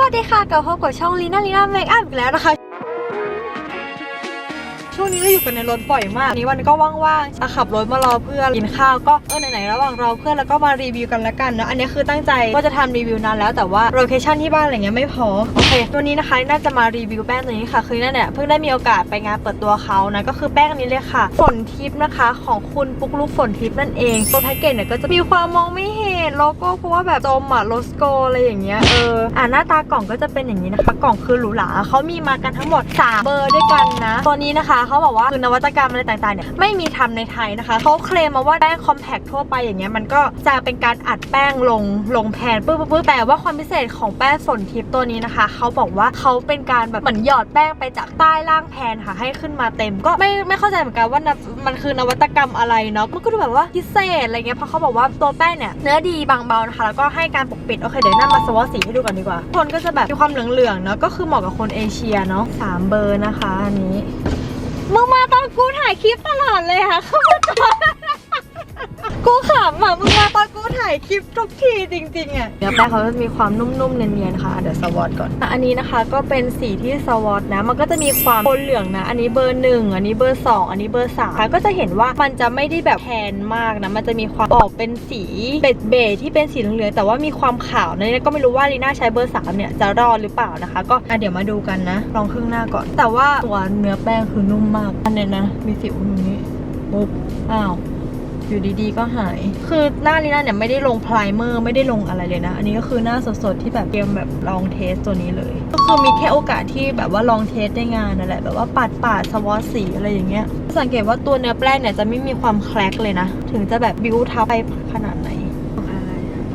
วัสดีค่ะกับพบกับช่องลีน่าลีน่าเมคอัพอีกแล้วนะคะ ช่วงนี้เราอยู่กันในรถบ่อยมากวันนี้วันก็ว่างๆจะขับรถมารอเพื่อนกินข้าวก็เออไหนๆระหว่างรอเพื่อนแล้วก็มารีวิวกันละกันเนาะอันนี้คือตั้งใจว่าจะทำรีวิวนานแล้วแต่ว่าโลเคชั่นที่บ้านอะไรเงี้ยไม่พอโอเคตัวนี้นะคะน่าจะมารีวิวแป้งตัวนี้ค่ะคือนั่นเนี่ยเพิ่งได้มีโอกาสไปงานเปิดตัวเขานะก็คือแป้งอันนี้เลยค่ะฝนทิพย์นะคะ ของคุณปุ๊กลุกฝนทิพย์นั่นเองตัวแพ็กเกจเนี่ยก็จะมีความมองไม่เห็นโลโก้เพราะว่าแบบจมอะโลสโกอะไรอย่างเงี้ยเอออ่าหน้าตากล่องก็จะเป็นอย่างนี้นะคะ กล่องคือหรูหราเขามีมากันทั้งหมด3เบอร์ด้วยกันนะตัวนี้นะคะเขาบอกว่าคือนวัตกรรมอะไรต่างๆเนี่ยไม่มีทำในไทยนะคะเขาเคลมมาว่าแป้งคอมแพคทั่วไปอย่างเงี้ยมันก็จะเป็นการอัดแป้งลงลงแผ่นปึ๊บปึ๊บแต่ว่าความพิเศษของแป้งฝนทิพย์ตัวนี้นะคะเขาบอกว่าเขาเป็นการแบบเหมือนหยอดแป้งไปจากใต้ล่างแผ่นค่ะให้ขึ้นมาเต็ม ก็ไม่ไม่เข้าใจเหมือนกันว่ามันคือนวัตกรรมอะไรเนาะมันก็ดูแบบว่าพิเศษอะไรเงี้ยเพราะเขาบอกว่าตัวแป้งเนี่ยเนื้อดีบางเบานะคะแล้วก็ให้การปกปิดโอเคเดี๋ยวนั่นมาสวอสีให้ดูก่อนดีกว่าคนก็จะแบบมีความเหลืองๆเนาะก็คือเหมาะกับคนเอเชียเนาะสามเบอร์นะคะอันนี้ มึงมาตอนกูถ่ายคลิปตลอดเลยค่ะเข้ามาตอนกูขำอะมึงมาตอน ถ่ายคลิปทุกทีจริงๆอะเนื้อแป้งเขาจะมีความนุ่มๆเนียนๆค่ะ เดี๋ยวสวอตก่อนอะอันนี้นะคะก็เป็นสีที่สวอตนะ มันก็จะมีความโทนเหลืองนะ อันนี้เบอร์หนึ่งอันนี้เบอร์สองอันนี้เบอร์สามก็จะเห็นว่ามันจะไม่ได้แบบแทนมากนะ มันจะมีความออกเป็นสีเบจเบจที่เป็นสีเหลืองๆแต่ว่ามีความขาวนะเนี่ยก็ไม่รู้ว่าลีน่าใช้เบอร์สามเนี่ยจะรอดหรือเปล่านะคะ ก็อะเดี๋ยวมาดูกันนะ ลองครึ่งหน้าก่อน แต่ว่าตัวเนื้อแป้งคือนุ่มมาก อันเนี้ยนะ มีสิวตรงนี้ปุ๊บอ้าว อยู่ดีๆ ก็หาย คือหน้าลีน่าเนี่ยไม่ได้ลงไพรเมอร์ไม่ได้ลงอะไรเลยนะ อันนี้ก็คือหน้าสดๆที่แบบเตรียมแบบลองเทสตัวนี้เลย ก็คือมีแค่โอกาสที่แบบว่าลองเทสในงานนั่นแหละ แบบว่าปัดปาดสวอตสีอะไรอย่างเงี้ย สังเกตว่าตัวเนื้อแป้งเนี่ยจะไม่มีความแคลกเลยนะ ถึงจะแบบบิวทับไปขนาดไหน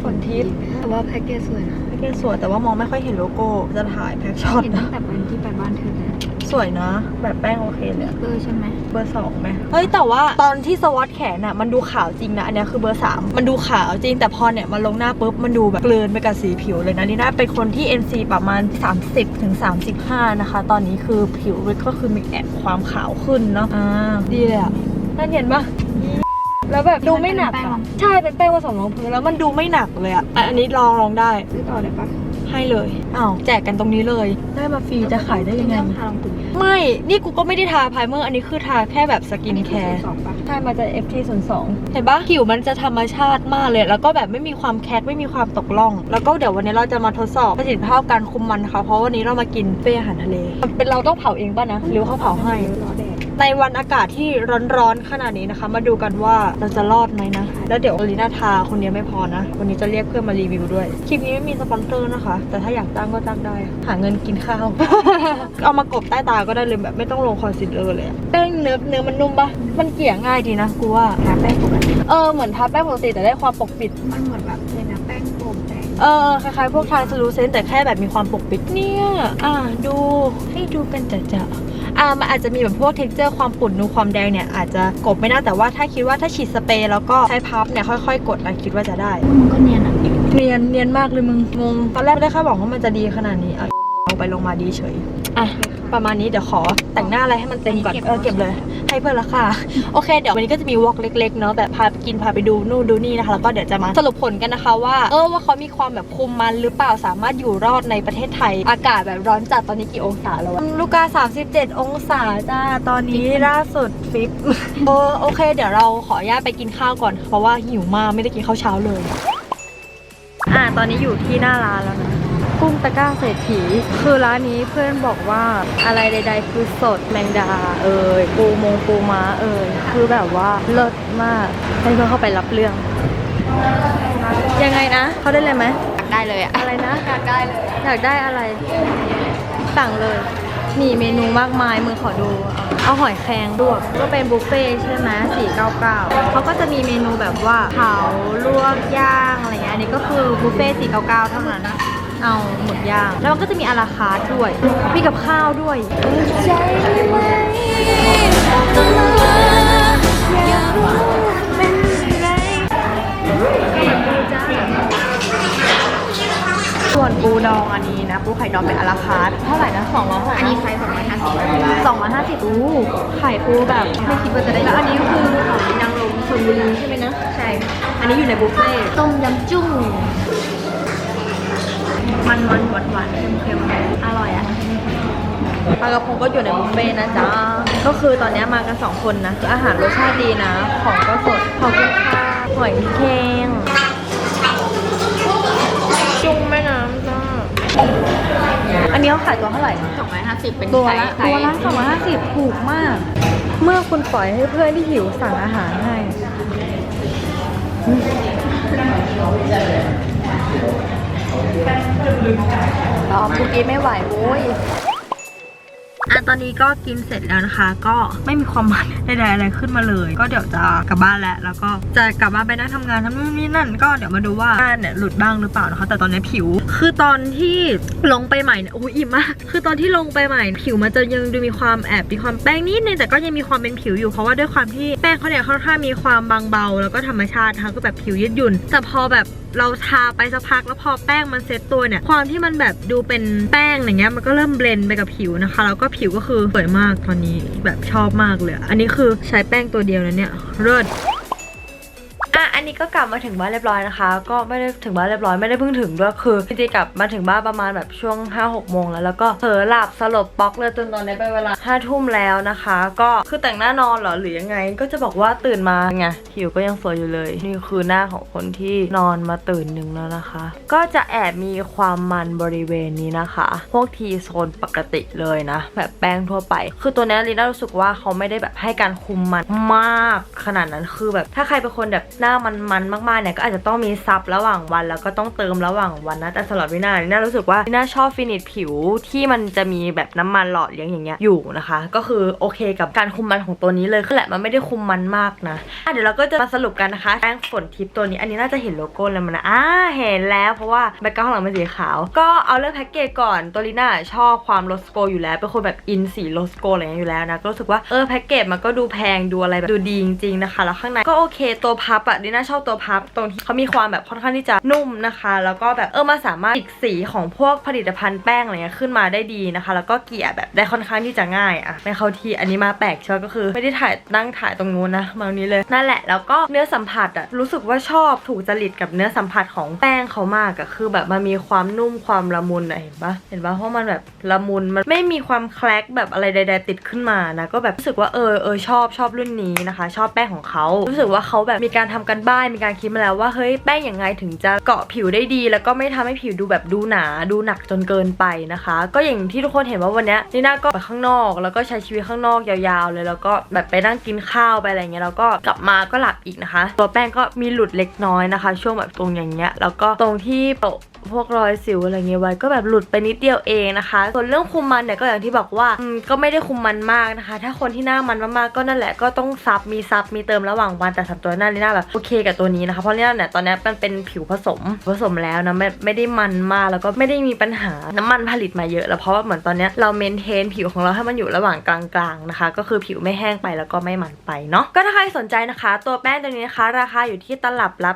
ฝนทิพย์แต่ว่าแพ็กเกจสวยนะแพ็กเกจสวยแต่ว่ามองไม่ค่อยเห็นโลโก้จะถ่ายแพ็กช็อตเห็นตั้นะงแต่วันที่ไปบ้านเธอเลย สวยนะ แบบแป้งโอเคเลยอะเออใช่ไหมเบอร์สองไหมเฮ้ยแต่ว่าตอนที่สวอตแขนอะมันดูขาวจริงนะอันเนี้ยคือเบอร์สามมันดูขาวจริงแต่พอเนี่ยมันลงหน้าปุ๊บมันดูแบบเกลืนไปกับสีผิวเลยนะนี่น่าเป็นคนที่ NC ประมาณ 30ถึง35 นะคะ ตอนนี้คือผิวก็คือมีแอบความขาวขึ้นเนาะอ่าดีเลยอะน่าเห็นปะแล้วแบบดูไม่หนักอะใช่เป็นแป้งผสมรองพื้นแล้วมันดูไม่หนักเลยอะอะอันนี้ลองลองได้ซื้อต่อได้ปะ ให้เลยอ้าวแจกกันตรงนี้เลย ได้มาฟรีจะขายได้ยังไงต้องทาลงถึงไม่ นี่กูก็ไม่ได้ทาไพรเมอร์ อันนี้คือทาแค่แบบสกินแคร์ สองปะใช่มาจาก FT 0 2เห็นปะผิวมันจะธรรมชาติมากเลย แล้วก็แบบไม่มีความแคทไม่มีความตกล่อง แล้วก็เดี๋ยววันนี้เราจะมาทดสอบประสิทธิภาพการคุมมันค่ะ เพราะวันนี้เรามากินเป้อาหารทะเล เป็นเราต้องเผาเองป่ะนะ หรือเขาเผาให้ รอแดด ในวันอากาศที่ร้อนๆขนาดนี้นะคะ มาดูกันว่าเราจะรอดไหมนะ แล้วเดี๋ยวลีน่าทาคนเดียวไม่พอนะ วันนี้จะเรียกเพื่อนมารีวิวด้วย คลิปนี้ไม่มีสปอนเซอร์นะคะ แต่ถ้าอยากจ้างก็จ้างได้ หาเงินกินข้าว เอามากบใต้ตาก็ได้เลยแบบไม่ต้องลงคอนซีลเลอร์เลยอะแป้งเนื้อเนื้อมันนุ่มปะมันเกลี่ยง่ายดีนะกูว่าทาแป้งปกติเออเหมือนทาแป้งปกติแต่ได้ความปกปิด มันเหมือนแบบเลยนะแป้งโฟมแต่งเออคล้ายๆพวกทานสลูเซนแต่แค่แบบมีความปกปิดเนี่ย อะดูให้ดูเป็นจะจะ อ่ามันอาจจะมีแบบพวกเท็กเจอร์ความปุ่นนูความแดงเนี่ยอาจจะกบไม่ได้แต่ว่าถ้าคิดว่าถ้าฉีดสเปรย์แล้วก็ใช้พับเนี่ยค่อยๆ กดนะคิดว่าจะได้มันก็เนียนอะ เนียนเนียนมากเลยมึงงงตอนแรกไม่ได้คาดหวังว่ามันจะดีขนาดนี้เอา เอาไปลงมาดีเฉย อะ ประมาณนี้เดี๋ยวขอแต่งหน้าอะไรให้มันเต็มก่อน เออเก็บเลย ให้เพื่อนละค่ะ โอเค เดี๋ยววันนี้ก็จะมีวอล์กเล็กๆเนาะแบบพาไปกินพาไปดูนู่นดูนี่นะคะ แล้วก็เดี๋ยวจะมาสรุปผลกันนะคะว่า เออว่าเขามีความแบบคุมมันหรือเปล่าสามารถอยู่รอดในประเทศไทย อากาศแบบร้อนจัดตอนนี้กี่องศาแล้ววะลูกา37 องศาจ้าตอนนี้ล่าสุดฟิปเออโอเค เดี๋ยวเราขออนุญาตไปกินข้าวก่อนเพราะว่าหิวมากไม่ได้กินข้าวเช้าเลย อ่าตอนนี้อยู่ที่หน้าร้านแล้วนะ กุ้งตะกร้าเศรษฐี คือร้านนี้เพื่อนบอกว่าอะไรใด ๆ คือสดแมงดา เอ่ยปูมงปูม้าเอ่ยคือแบบว่าเลิศมากให้เพื่อนเข้าไปรับเรื่อง ยังไงนะเขาได้เลยไหมอยากได้เลยอะอะไรนะอยากได้เลย อยากได้อะไร สั่งเลยมีเมนูมากมายมือขอดู เอาหอยแครงลวกก็เป็นบุฟเฟ่ต์ใช่ไหม499เขาก็จะมีเมนูแบบว่าเผาลวกย่างอะไรเงี้ยอันนี้ก็คือบุฟเฟ่ต์499เท่านั้น เอาหมดย่าง แล้วมันก็จะมีอาราคาร์ทด้วย มีกับข้าวด้วยใจไหมอยากรู้เป็นไงดูจ้าส่วนปูดองอันนี้นะ ปูไข่ดองเป็นอาราคาร์ทเท่าไหร่นะสองร้อยอันนี้ไซส์สองร้อยห้าสิบสองร้อยห้าสิบอู้ไข่ปูแบบไม่คิดว่าจะได้แล้วอันนี้ก็คือหอยนางรมชลบุรีใช่ไหมนะ ใช่ อันนี้อยู่ในบุฟเฟ่ต์ต้มยำจุ้ง มันมันหวานหวานๆเค็มๆอร่อยอะปลากระพงก็อยู่ในบุฟเฟ่ต์นะจ๊ะ ก็คือตอนนี้มากันสองคนนะคืออาหารรสชาติดีนะ ของก็สดขอบคุณค่ะหอยแครงจุ้งแม่น้ำจ้า อันนี้เขาขายตัวเท่าไหร่250เป็นตัวไซละส์ไซตัวส์ละสองร้อยห้าสิบถูกมาก เมื่อคุณปล่อยให้เพื่อนที่หิวสั่งอาหารให้ รอคุกกี้ไม่ไหวโว้ย อะตอนนี้ก็กินเสร็จแล้วนะคะ ก็ไม่มีความมันใดๆอะไรขึ้นมาเลย ก็เดี๋ยวจะกลับบ้านแล้ว แล้วก็จะกลับบ้านไปนั่งทำงานทำนู่นนี่นั่น ก็เดี๋ยวมาดูว่าหน้าเนี่ยหลุดบ้างหรือเปล่านะคะ แต่ตอนนี้ผิว คือตอนที่ลงไปใหม่เนี่ยโอ้ยอิ่มมาก คือตอนที่ลงไปใหม่ ผิวมันจะยังดูมีความแอบมีความแป้งนิดนึงแต่ก็ยังมีความเป็นผิวอยู่เพราะว่าด้วยความที่แป้งเขาเนี่ยค่อนข้างมีความบางเบา แล้วก็ธรรมชาตินะคะก็แบบผิวยืดหยุ่น แต่พอแบบเราทาไปสักพักแล้วพอแป้งมันเซ็ตตัวเนี่ย ความที่มันแบบดูเป็นแป้งอย่างเงี้ยมันก็เริ่มเบลนไปกับผิวนะคะแล้วก็ผิวผิวก็คือสวยมากตอนนี้แบบชอบมากเลย อันนี้คือใช้แป้งตัวเดียวนะเนี่ยเลิศ อะอันนี้ก็กลับมาถึงบ้านเรียบร้อยนะคะ ก็ไม่ได้ถึงบ้านเรียบร้อยไม่ได้เพิ่งถึงด้วยคือจริงๆกลับมาถึงบ้านประมาณแบบช่วง5้าหกโมงแล้วแล้วก็เผลอหลับสลบป๊อกเลยจนตอนนี้เป็นเวลาห้าทุ่มแล้วนะคะ ก็คือแต่งหน้านอนเหรอหรือยังไง ก็จะบอกว่าตื่นมาไงผิวก็ยังสวยอยู่เลย นี่คือหน้าของคนที่นอนมาตื่นหนึ่งแล้วนะคะ ก็จะแอบมีความมันบริเวณนี้นะคะ พวกทีโซนปกติเลยนะ แบบแป้งทั่วไป คือตัวนี้ลีน่ารู้สึกว่าเขาไม่ได้แบบให้การคุมมันมากขนาดนั้นคือแบบถ้าใครเป็นคนแบบหน้ามันมันมากๆเนี่ยก็อาจจะต้องมีซับระหว่างวัน แล้วก็ต้องเติมระหว่างวันนะแต่สำหรับวินาลีน่ารู้สึกว่าลีน่าชอบฟินิชผิวที่มันจะมีแบบน้ำมันหล่อเลี้ยงอย่างเงี้ยอยู่นะคะ ก็คือโอเคกับการคุมมันของตัวนี้เลยคือแหละมันไม่ได้คุมมันมากนะอะเดี๋ยวเราก็จะมาสรุปกันนะคะแป้งฝนทิปตัวนี้ อันนี้น่าจะเห็นโลโก้แล้วมันนะอ่าเห็นแล้วเพราะว่าแบ็คกราวด์ข้างหลังเป็นสีขาว ก็เอาเรื่องแพ็กเกจก่อนตัวลีน่าชอบความโลสโกอยู่แล้วเป็นคนแบบอินสีโลสโกอะไรอย่างเงี้ยอยู่แล้วนะก็รู้สึกว่าเออแพ็กเกจมันก็ดูแพงดูอะไรแบบดูดีจริงๆนะคะแล้วข้างในก็โอเคตัวพับอะลีน่าชอบตัวพับตรงที่เขามีความแบบค่อนข้างที่จะนุ่มนะคะ แล้วก็แบบเออมาสามารถติดสีของพวกผลิตภัณฑ์แป้งอะไรเงี้ยขึ้นมาได้ดีนะคะ แล้วก็เกลี่ยแบบได้ค่อนข้างที่จะง่ายอะไม่เข้าที่อันนี้มาแปลกเชียวก็คือ ไม่ได้ถ่ายนั่งถ่ายตรงนู้นนะมาตรงนี้เลยนั่นแหละแล้วก็เนื้อสัมผัสอะรู้สึกว่าชอบถูกจริตกับเนื้อสัมผัสของแป้งเขามากอะคือ แบบมันมีความนุ่มความละมุนอะเห็นปะเห็นปะเพราะมันแบบละมุนมันไม่มีความแคลกแบบอะไรใด ๆ ติดขึ้นมานะก็แบบรู้สึกว่าเออเออชอบชอบรุ่นนี้นะคะ ชอบแป้งของเขารู้สึกว่าเขาแบบมีการทำกันบ้านมีการคิดมาแล้วว่าเฮ้ยแป้งยังไงถึงจะเกาะผิวได้ดี แล้วก็ไม่ทำให้ผิวดูแบบดูหนาดูหนักจนเกินไปนะคะ ก็อย่างที่ทุกคนเห็นว่าวันนี้นีน่าก็ไปข้างนอก แล้วก็ใช้ชีวิตข้างนอกยาวๆ เลยแล้วก็แบบไปนั่งกินข้าวไปอะไรเงี้ยแล้วก็กลับมาก็หลับอีกนะคะ ตัวแป้งก็มีหลุดเล็กน้อยนะคะ ช่วงแบบตรงอย่างเงี้ยแล้วก็ตรงที่โปะ พวกรอยสิวอะไรเงี้ยไว้ก็แบบหลุดไปนิดเดียวเองนะคะ ส่วนเรื่องคุมมันเนี่ยก็อย่างที่บอกว่าก็ไม่ได้คุมมันมากนะคะ ถ้าคนที่หน้ามันมากๆก็นั่นแหละก็ต้องซับมีซับมีเติมระหว่างวันแต่สำหรับตัวหน้านี่หน้าแบบโอเคกับตัวนี้นะคะเพราะเนี่ยเนี่ยตอนนี้มันเป็นผิวผสมผสมแล้วนะไม่ไม่ได้มันมากแล้วก็ไม่ได้มีปัญหาน้ำมันผลิตมาเยอะแล้วเพราะว่าเหมือนตอนนี้เราเมนเทนผิวของเราให้มันอยู่ระหว่างกลางๆนะคะ ก็คือผิวไม่แห้งไปแล้วก็ไม่มันไปเนาะก็ถ้าใครสนใจนะคะ ตัวแป้งตัวนี้นะคะ ราคาอยู่ที่ตลับละ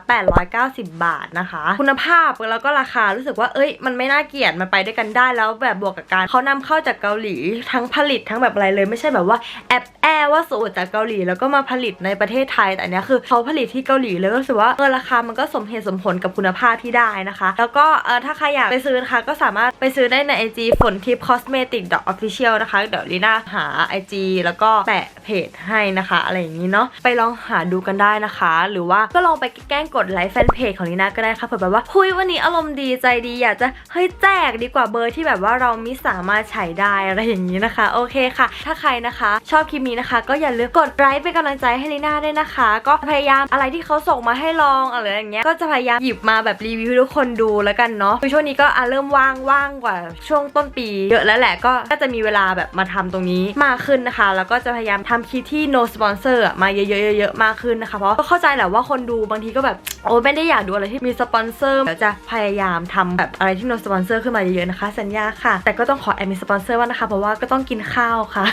890 บาทนะคะ คุณภาพแล้วก็ราคารู้สึกว่าเอ้ยมันไม่น่าเกลียดมันไปด้วยกันได้แล้วแบบบวกกับการเขานำเข้าจากเกาหลีทั้งผลิตทั้งแบบอะไรเลยไม่ใช่แบบว่าแอบแอว่าสูตรจากเกาหลีแล้วก็มาผลิตในประเทศไทยแต่อันเนี้ยคือเขาผลิตที่เกาหลีเลยก็รู้สึกว่าเออราคามันก็สมเหตุสมผลกับคุณภาพที่ได้นะคะ แล้วก็เออถ้าใครอยากไปซื้อนะคะก็สามารถไปซื้อได้ใน IG ฝนทิพย์ cosmetic official นะคะ เดี๋ยวลีน่าหา IG แล้วก็แปะเพจให้นะคะ อะไรอย่างนี้เนาะไปลองหาดูกันได้นะคะ หรือว่าก็ลองไปแกล้งกดไลค์แฟนเพจของลีน่าก็ได้ค่ะเผื่อแบบว่าคุยวันนี้อารมณ์ดีใจดีอยากจะเฮ้ยแจกดีกว่าเบอร์ที่แบบว่าเราไม่สามารถใช้ได้อะไรอย่างนี้นะคะ โอเคค่ะ ถ้าใครนะคะ ชอบคลิปนี้นะคะ ก็อย่าลืมกดไลค์เป็นกำลังใจให้ลีน่าด้วยนะคะ ก็พยายามอะไรที่เขาส่งมาให้ลองอะไรอย่างเงี้ยก็จะพยายามหยิบมาแบบรีวิวให้ทุกคนดูแล้วกันเนาะคือช่วงนี้ก็อะเริ่มว่างว่างกว่าช่วงต้นปีเยอะแล้วแหละก็น่าจะมีเวลาแบบมาทำตรงนี้มากขึ้นนะคะ แล้วก็จะพยายามทำคลิปที่ no sponsor มาเยอะๆเยอะๆมากขึ้นนะคะ เพราะก็เข้าใจแหละว่าคนดูบางทีก็แบบโอ้ไม่ได้อยากดูอะไรที่มีสปอนเซอร์เดี๋ยวจะพยายามทำแบบอะไรที่ no sponsor ขึ้นมาเยอะๆนะคะ สัญญาค่ะ แต่ก็ต้องขอแอบมีสปอนเซอร์ว่านะคะ เพราะว่าก็ต้องกินข้าวค่ะ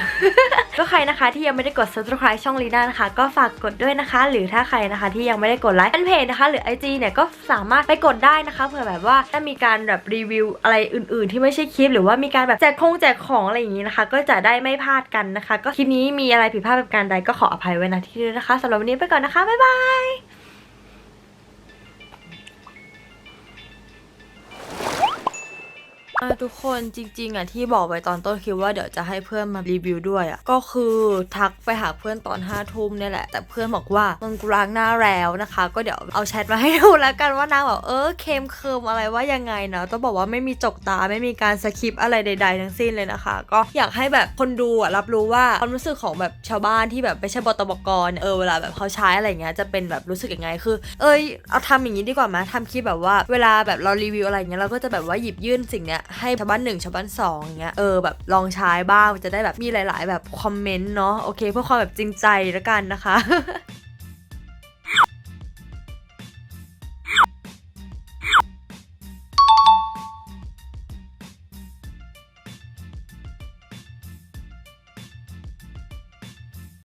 ก็ใครนะคะที่ยังไม่ได้กด subscribe ช่องลีน่านะคะ ก็ฝากกดด้วยนะคะ หรือถ้าใครนะคะที่ยังไม่ได้กดไลค์แฟนเพจนะคะ หรือ IG เนี่ยก็สามารถไปกดได้นะคะเผื่อแบบว่าถ้ามีการแบบรีวิวอะไรอื่น ๆ ที่ไม่ใช่คลิป หรือว่ามีการแบบแจกคงแจกของอะไรอย่างนี้นะคะ ก็จะได้ไม่พลาดกันนะคะ ก็คลิปนี้มีอะไรผิดพลาดประการใดก็ขออภัยไว้ณที่นี้นะคะสำหรับวันนี้ไปก่อนนะคะบ๊ายบาย ทุกคนจริงๆอะที่บอกไว้ตอนต้นคลิปว่าเดี๋ยวจะให้เพื่อนมารีวิวด้วยอะก็คือทักไปหาเพื่อนตอนห้าทุ่มเนี่ยแหละ แต่เพื่อนบอกว่ามึงกูล้างหน้าแล้วนะคะ ก็เดี๋ยวเอาแชทมาให้ดูแล้วกันว่านางแบบเออเค็มเคิมอะไรว่ายังไงเนาะต้องบอกว่าไม่มีจกตาไม่มีการสคริปอะไรใด ๆ ทั้งสิ้นเลยนะคะ ก็อยากให้แบบคนดูอะรับรู้ว่าความรู้สึกของแบบชาวบ้านที่แบบไม่ใช่บตบกเนี่ยเออเวลาแบบเขาใช้อะไรเงี้ยจะเป็นแบบรู้สึกยังไงคือ เอ้ยเอาทำอย่างนี้ดีกว่าไหมทำคลิปแบบว่าเวลาแบบเรารีวิวอะไรเงี้ยเราก็จะแบบว่าหยิบยื่นสิ่งเนี้ยให้ชาวบ้านหนึ่งชาวบ้านสองอย่างเงี้ยเออแบบลองใช้บ้างจะได้แบบมีหลาย ๆ แบบคอมเมนต์เนาะโอเคเพื่อความแบบจริงใจแล้วกันนะคะ